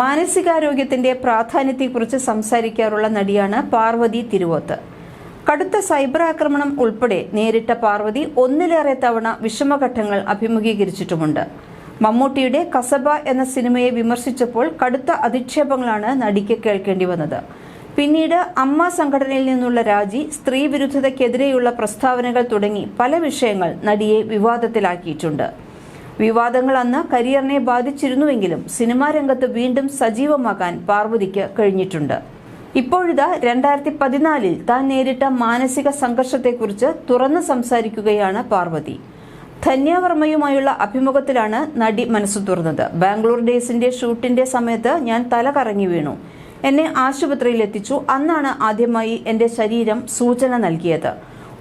മാനസികാരോഗ്യത്തിന്റെ പ്രാധാന്യത്തെക്കുറിച്ച് സംസാരിക്കാറുള്ള നടിയാണ് പാർവതി തിരുവോത്ത്. കടുത്ത സൈബർ ആക്രമണം ഉൾപ്പെടെ നേരിട്ട പാർവതി ഒന്നിലേറെ തവണ വിഷമഘട്ടങ്ങൾ അഭിമുഖീകരിച്ചിട്ടുമുണ്ട്. മമ്മൂട്ടിയുടെ കസബ എന്ന സിനിമയെ വിമർശിച്ചപ്പോൾ കടുത്ത അധിക്ഷേപങ്ങളാണ് നടിക്ക് കേൾക്കേണ്ടി വന്നത്. പിന്നീട് അമ്മ സംഘടനയിൽ നിന്നുള്ള രാജി സ്ത്രീവിരുദ്ധതയ്ക്കെതിരെയുള്ള പ്രസ്താവനകൾ തുടങ്ങി പല വിഷയങ്ങൾ നടിയെ വിവാദത്തിലാക്കിയിട്ടുണ്ട്. വിവാദങ്ങൾ അന്ന് കരിയറിനെ ബാധിച്ചിരുന്നുവെങ്കിലും സിനിമാ രംഗത്ത് വീണ്ടും സജീവമാകാൻ പാർവതിക്ക് കഴിഞ്ഞിട്ടുണ്ട്. ഇപ്പോഴിതാ രണ്ടായിരത്തി പതിനാലിൽ താൻ നേരിട്ട മാനസിക സംഘർഷത്തെക്കുറിച്ച് തുറന്നു സംസാരിക്കുകയാണ് പാർവതി. ധന്യാവർമ്മയുമായുള്ള അഭിമുഖത്തിലാണ് നടി മനസ്സു തുറന്നത്. ബാംഗ്ലൂർ ഡേയ്സിന്റെ ഷൂട്ടിന്റെ സമയത്ത് ഞാൻ തല കറങ്ങി വീണു. എന്നെ ആശുപത്രിയിൽ എത്തിച്ചു അന്നാണ് ആദ്യമായി എന്റെ ശരീരം സൂചന നൽകിയത്.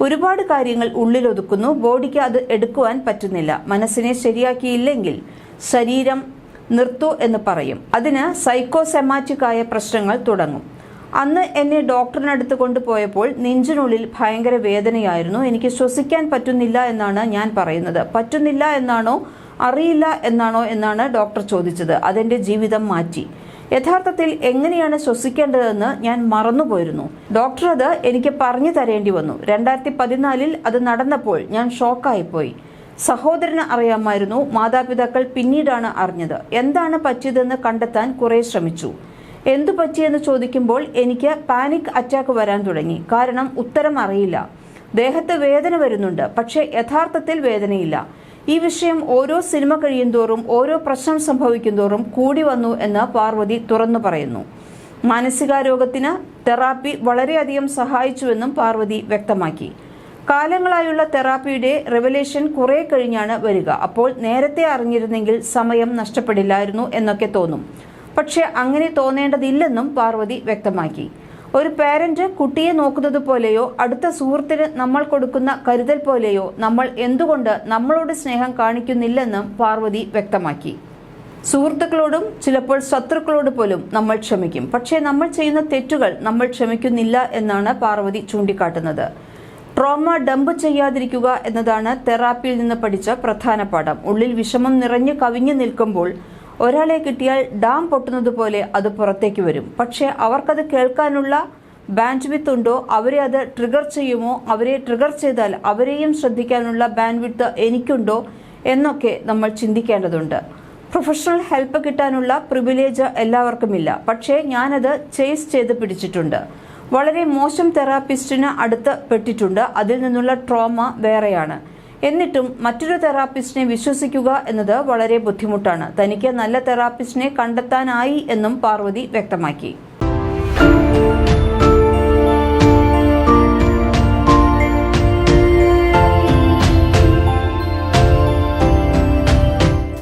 ഒരുപാട് കാര്യങ്ങൾ ഉള്ളിലൊതുക്കുന്നു. ബോഡിക്ക് അത് എടുക്കുവാൻ പറ്റുന്നില്ല. മനസ്സിനെ ശരിയാക്കിയില്ലെങ്കിൽ ശരീരം നിർത്തു എന്ന് പറയും. അതിന് സൈക്കോസെമാറ്റിക് ആയ പ്രശ്നങ്ങൾ തുടങ്ങും. അന്ന് എന്നെ ഡോക്ടറിനടുത്ത് കൊണ്ടുപോയപ്പോൾ നെഞ്ചിനുള്ളിൽ ഭയങ്കര വേദനയായിരുന്നു. എനിക്ക് ശ്വസിക്കാൻ പറ്റുന്നില്ല എന്നാണ് ഞാൻ പറയുന്നത്. പറ്റുന്നില്ല എന്നാണോ? അറിയില്ല എന്നാണോ? എന്നാണ് ഡോക്ടർ ചോദിച്ചത്. അതെന്റെ ജീവിതം മാറ്റി. യഥാർത്ഥത്തിൽ എങ്ങനെയാണ് ശ്വസിക്കേണ്ടതെന്ന് ഞാൻ മറന്നുപോയിരുന്നു. ഡോക്ടർ അത് എനിക്ക് പറഞ്ഞു തരേണ്ടി വന്നു. രണ്ടായിരത്തി പതിനാലിൽ അത് നടന്നപ്പോൾ ഞാൻ ഷോക്കായിപ്പോയി. സഹോദരന് അറിയാമായിരുന്നു മാതാപിതാക്കൾ പിന്നീടാണ് അറിഞ്ഞത്. എന്താണ് പറ്റിയതെന്ന് കണ്ടെത്താൻ കുറെ ശ്രമിച്ചു. എന്തു പറ്റിയെന്ന് ചോദിക്കുമ്പോൾ എനിക്ക് പാനിക് അറ്റാക്ക് വരാൻ തുടങ്ങി. കാരണം ഉത്തരം അറിയില്ല. ദേഹത്ത് വേദന വരുന്നുണ്ട് പക്ഷേ യഥാർത്ഥത്തിൽ വേദനയില്ല. ഈ വിഷയം ഓരോ സിനിമ കഴിയുന്തോറും ഓരോ പ്രശ്നം സംഭവിക്കുന്തോറും കൂടി വന്നു എന്ന് പാർവതി തുറന്നു പറയുന്നു. മാനസികാരോഗത്തിന് തെറാപ്പി വളരെയധികം സഹായിച്ചുവെന്നും പാർവതി വ്യക്തമാക്കി. കാലങ്ങളായുള്ള തെറാപ്പിയുടെ റെവലേഷൻ കുറെ കഴിഞ്ഞാണ് വരിക. അപ്പോൾ നേരത്തെ അറിഞ്ഞിരുന്നെങ്കിൽ സമയം നഷ്ടപ്പെടില്ലായിരുന്നു എന്നൊക്കെ തോന്നും. പക്ഷെ അങ്ങനെ തോന്നേണ്ടതില്ലെന്നും പാർവതി വ്യക്തമാക്കി. ഒരു പേരന്റ് കുട്ടിയെ നോക്കുന്നത് പോലെയോ അടുത്ത സുഹൃത്തിന് നമ്മൾ കൊടുക്കുന്ന കരുതൽ പോലെയോ നമ്മൾ എന്തുകൊണ്ട് നമ്മളോട് സ്നേഹം കാണിക്കുന്നില്ലെന്നും പാർവതി വ്യക്തമാക്കി. സുഹൃത്തുക്കളോടും ചിലപ്പോൾ ശത്രുക്കളോട് പോലും നമ്മൾ ക്ഷമിക്കും. പക്ഷേ നമ്മൾ ചെയ്യുന്ന തെറ്റുകൾ നമ്മൾ ക്ഷമിക്കുന്നില്ല എന്നാണ് പാർവതി ചൂണ്ടിക്കാട്ടുന്നത്. ട്രോമ ഡംപ് ചെയ്യാതിരിക്കുക എന്നതാണ് തെറാപ്പിയിൽ നിന്ന് പഠിച്ച പ്രധാന പാഠം. ഉള്ളിൽ വിഷമം നിറഞ്ഞു കവിഞ്ഞു നിൽക്കുമ്പോൾ ഒരാളെ കിട്ടിയാൽ ഡാം പൊട്ടുന്നത് പോലെ അത് പുറത്തേക്ക് വരും. പക്ഷേ അവർക്കത് കേൾക്കാനുള്ള ബാൻഡ് വിത്ത് ഉണ്ടോ? അവരെ അത് ട്രിഗർ ചെയ്യുമോ? അവരെ ട്രിഗർ ചെയ്താൽ അവരെയും ശ്രദ്ധിക്കാനുള്ള ബാൻഡ് വിത്ത് എനിക്കുണ്ടോ? എന്നൊക്കെ നമ്മൾ ചിന്തിക്കേണ്ടതുണ്ട്. പ്രൊഫഷണൽ ഹെൽപ്പ് കിട്ടാനുള്ള പ്രിവിലേജ് എല്ലാവർക്കുമില്ല. പക്ഷേ ഞാനത് ചേസ് ചെയ്ത് പിടിച്ചിട്ടുണ്ട്. വളരെ മോശം തെറാപ്പിസ്റ്റിന് അടുത്ത് പെട്ടിട്ടുണ്ട്. അതിൽ നിന്നുള്ള ട്രോമ വേറെയാണ്. എന്നിട്ടും മറ്റൊരു തെറാപ്പിസ്റ്റിനെ വിശ്വസിക്കുക എന്നത് വളരെ ബുദ്ധിമുട്ടാണ്. തനിക്ക് നല്ല തെറാപ്പിസ്റ്റിനെ കണ്ടെത്താനായി എന്നും പാർവതി വ്യക്തമാക്കി.